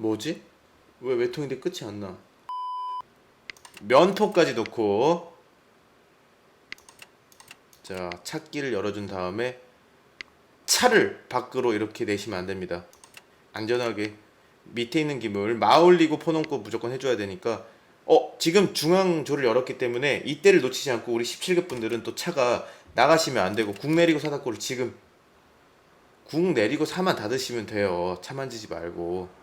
뭐지? 왜 외통인데 끝이 안 나? 면토까지 넣고 자 찾기를 열어준 다음에 차를 밖으로 이렇게 내시면 안 됩니다. 안전하게 밑에 있는 기물 마올리고 포놓고 무조건 해줘야 되니까 어 지금 중앙조를 열었기 때문에 이때를 놓치지 않고 우리 17급 분들은 또 차가 나가시면 안 되고 궁 내리고 사다코를 지금 궁 내리고 사만 닫으시면 돼요. 차 만지지 말고.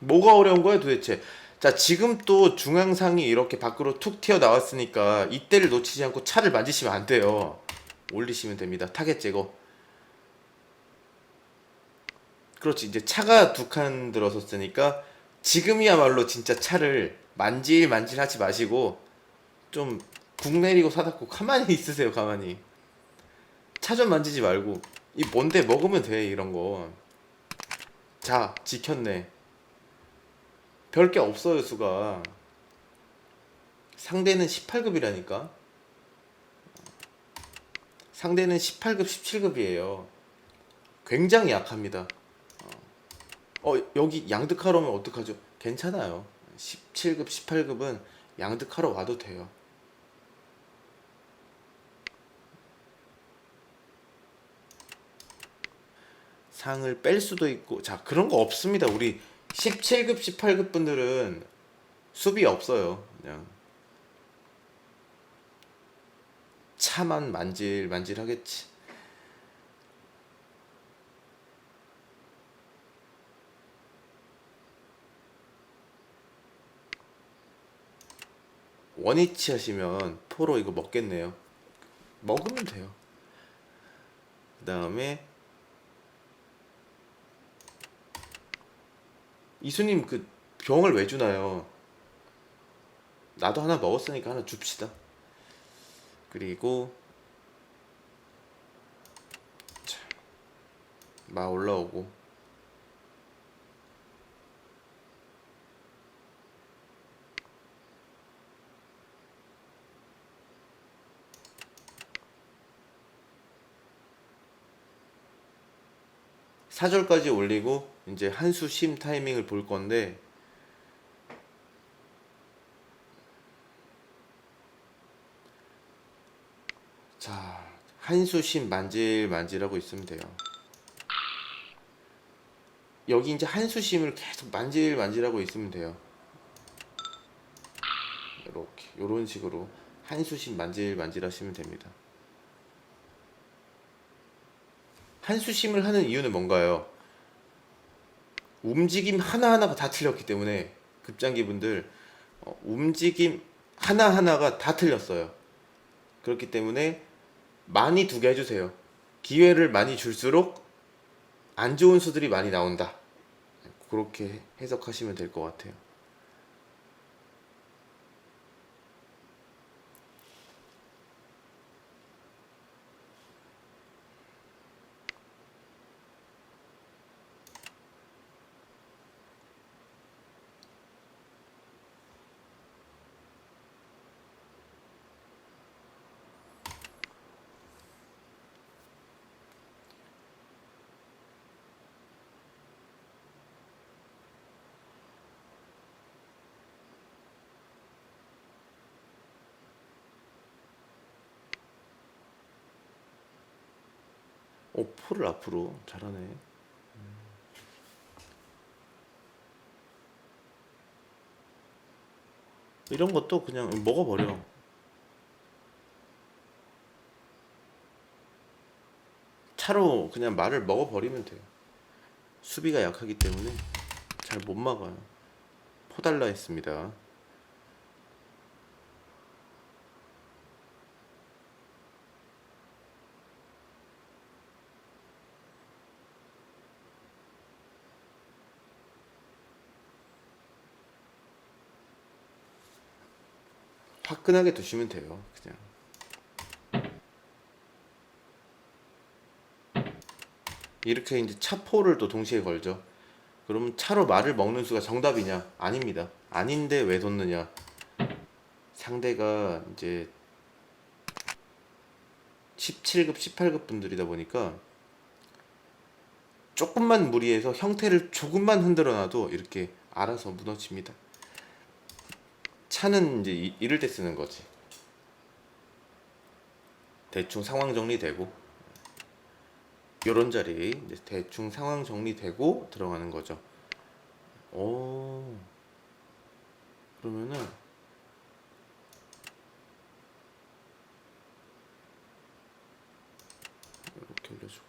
뭐가 어려운 거야 도대체? 자, 지금 또 중앙상이 이렇게 밖으로 툭 튀어 나왔으니까 이때를 놓치지 않고 차를 만지시면 안 돼요. 올리시면 됩니다. 타겟 제거. 그렇지. 이제 차가 두 칸 들어섰으니까 지금이야말로 진짜 차를 만질 만질 하지 마시고 좀궁 내리고 사닫고 가만히 있으세요. 가만히. 차 좀 만지지 말고 이 뭔데 먹으면 돼 이런 거. 자 지켰네. 별 게 없어요 수가. 상대는 18급이라니까. 상대는 18급, 17급이에요. 굉장히 약합니다. 어, 어, 여기 양득하러 오면 어떡하죠? 괜찮아요. 17급, 18급은 양득하러 와도 돼요. 상을 뺄 수도 있고 자 그런 거 없습니다 우리 17급 18급 분들은 수비 없어요 그냥. 차만 만질 만질 하겠지. 원위치 하시면 포로 이거 먹겠네요. 먹으면 돼요. 그 다음에 이수님 그 병을 왜 주나요? 나도 하나 먹었으니까 하나 줍시다. 그리고 자, 마 올라오고 사절까지 올리고 이제 한수 쉼 타이밍을 볼 건데 자 한수 쉼 만질 만질하고 있으면 돼요. 여기 이제 한수 쉼을 계속 만질 만질하고 있으면 돼요. 이렇게 이런 식으로 한수 쉼 만질 만질하시면 됩니다. 한 수심을 하는 이유는 뭔가요? 움직임 하나하나가 다 틀렸기 때문에 급장기 분들 어, 움직임 하나하나가 다 틀렸어요. 그렇기 때문에 많이 두게 해주세요. 기회를 많이 줄수록 안 좋은 수들이 많이 나온다. 그렇게 해석하시면 될 것 같아요. 오, 포를 앞으로 잘하네. 음. 이런 것도 그냥 먹어버려. 차로 그냥 말을 먹어버리면 돼요. 수비가 약하기 때문에 잘 못 막아요. 포달라 했습니다. 화끈하게 두시면 돼요. 그냥. 이렇게 이제 차포를 또 동시에 걸죠. 그러면 차로 말을 먹는 수가 정답이냐? 아닙니다. 아닌데 왜 뒀느냐? 상대가 이제 17급, 18급 분들이다 보니까 조금만 무리해서 형태를 조금만 흔들어 놔도 이렇게 알아서 무너집니다. 차는 이제 이- 이럴 때 쓰는 거지. 대충 상황 정리되고 요런 자리 이제 대충 상황 정리되고 들어가는 거죠. 오 그러면은 이렇게 올려주고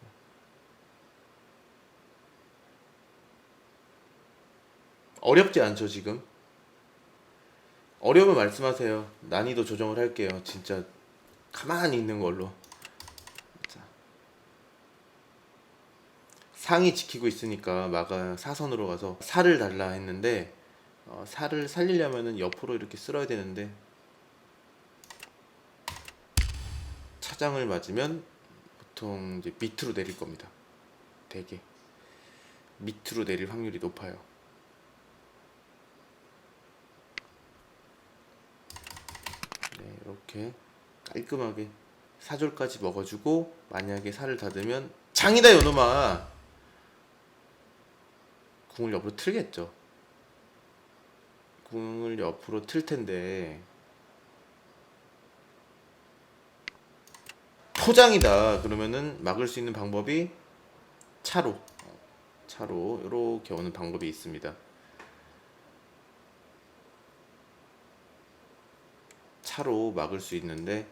어렵지 않죠 지금? 어려우면 말씀하세요. 난이도 조정을 할게요. 진짜 가만히 있는 걸로. 자. 상이 지키고 있으니까 마가 사선으로 가서 살을 달라 했는데 어, 살을 살리려면은 옆으로 이렇게 쓸어야 되는데 차장을 맞으면 보통 이제 밑으로 내릴 겁니다. 되게 밑으로 내릴 확률이 높아요. 네, 이렇게 깔끔하게 사졸까지 먹어주고 만약에 살을 닫으면 장이다 요놈아. 궁을 옆으로 틀겠죠. 궁을 옆으로 틀 텐데 포장이다. 그러면은 막을 수 있는 방법이 차로 차로 이렇게 오는 방법이 있습니다 차로 막을 수 있는데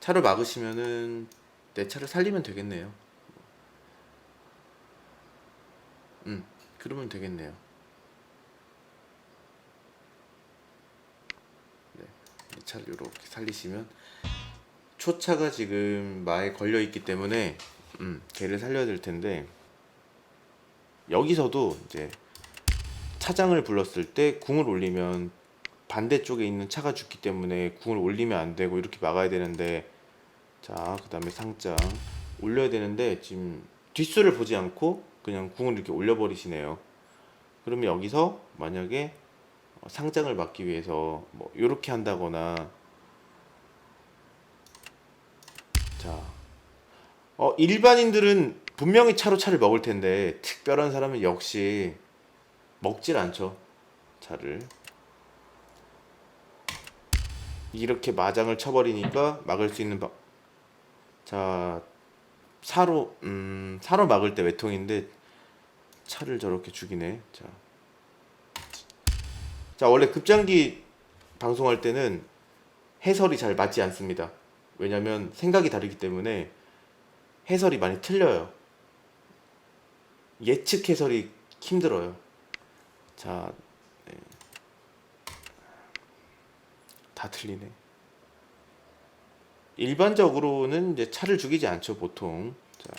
차로 막으시면은 내 차를 살리면 되겠네요. 음, 그러면 되겠네요. 네, 이 차를 이렇게 살리시면 초차가 지금 마에 걸려 있기 때문에 음, 걔를 살려야 될 텐데 여기서도 이제 차장을 불렀을 때 궁을 올리면 반대쪽에 있는 차가 죽기 때문에 궁을 올리면 안 되고 이렇게 막아야 되는데 자 그 다음에 상장 올려야 되는데 지금 뒷수를 보지 않고 그냥 궁을 이렇게 올려버리시네요. 그러면 여기서 만약에 어, 상장을 막기 위해서 뭐 이렇게 한다거나 자 어, 일반인들은 분명히 차로 차를 먹을 텐데 특별한 사람은 역시 먹질 않죠 차를 이렇게 마장을 쳐버리니까 막을 수 있는 방. 자, 사로, 음, 사로 막을 때 외통인데 차를 저렇게 죽이네. 자, 자 원래 급장기 방송할 때는 해설이 잘 맞지 않습니다. 왜냐면 생각이 다르기 때문에 해설이 많이 틀려요. 예측 해설이 힘들어요. 자, 다 틀리네. 일반적으로는 이제 차를 죽이지 않죠, 보통. 자.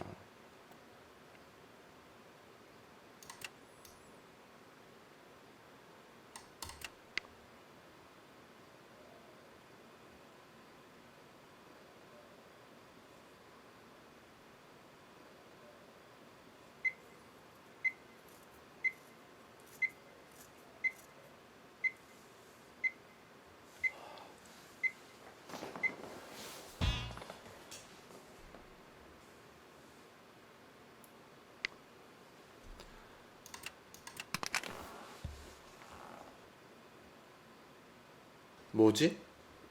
뭐지?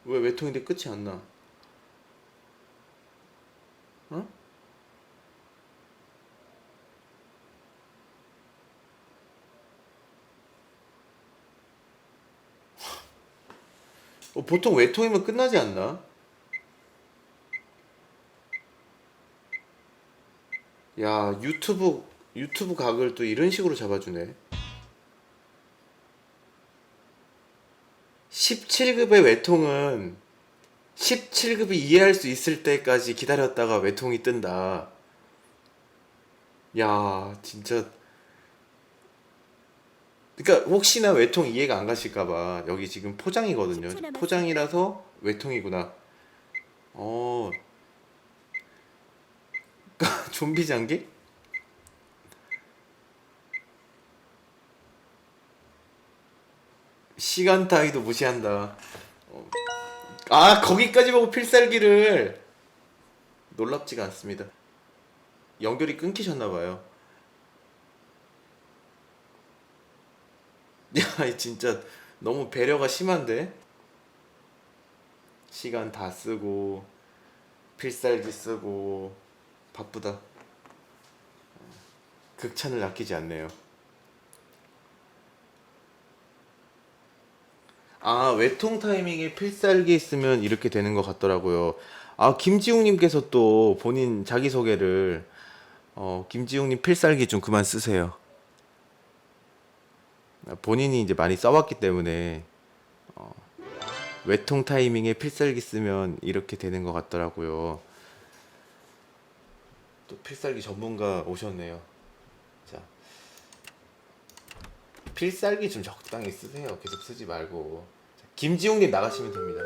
왜 외통인데 끝이 안 나? 어? 어, 보통 외통이면 끝나지 않나? 야 유튜브 유튜브 각을 또 이런 식으로 잡아주네. 17급의 외통은 17급이 이해할 수 있을 때까지 기다렸다가 외통이 뜬다. 야, 진짜. 그러니까 혹시나 외통 이해가 안 가실까봐 여기 지금 포장이거든요. 10초 남았습니다. 포장이라서 외통이구나. 어. 좀비 장기? 시간 따위도 무시한다. 아 거기까지 보고 필살기를 놀랍지가 않습니다. 연결이 끊기셨나봐요. 야 진짜 너무 배려가 심한데 시간 다 쓰고 필살기 쓰고 바쁘다. 극찬을 아끼지 않네요. 아, 외통 타이밍에 필살기 있으면 이렇게 되는 것 같더라고요. 아, 김지웅님께서 또 본인 자기 소개를, 어, 김지웅님 필살기 좀 그만 쓰세요. 아, 본인이 이제 많이 써왔기 때문에, 어, 외통 타이밍에 필살기 쓰면 이렇게 되는 것 같더라고요. 또 필살기 전문가 오셨네요. 자, 필살기 좀 적당히 쓰세요. 계속 쓰지 말고. 자, 김지웅님 나가시면 됩니다.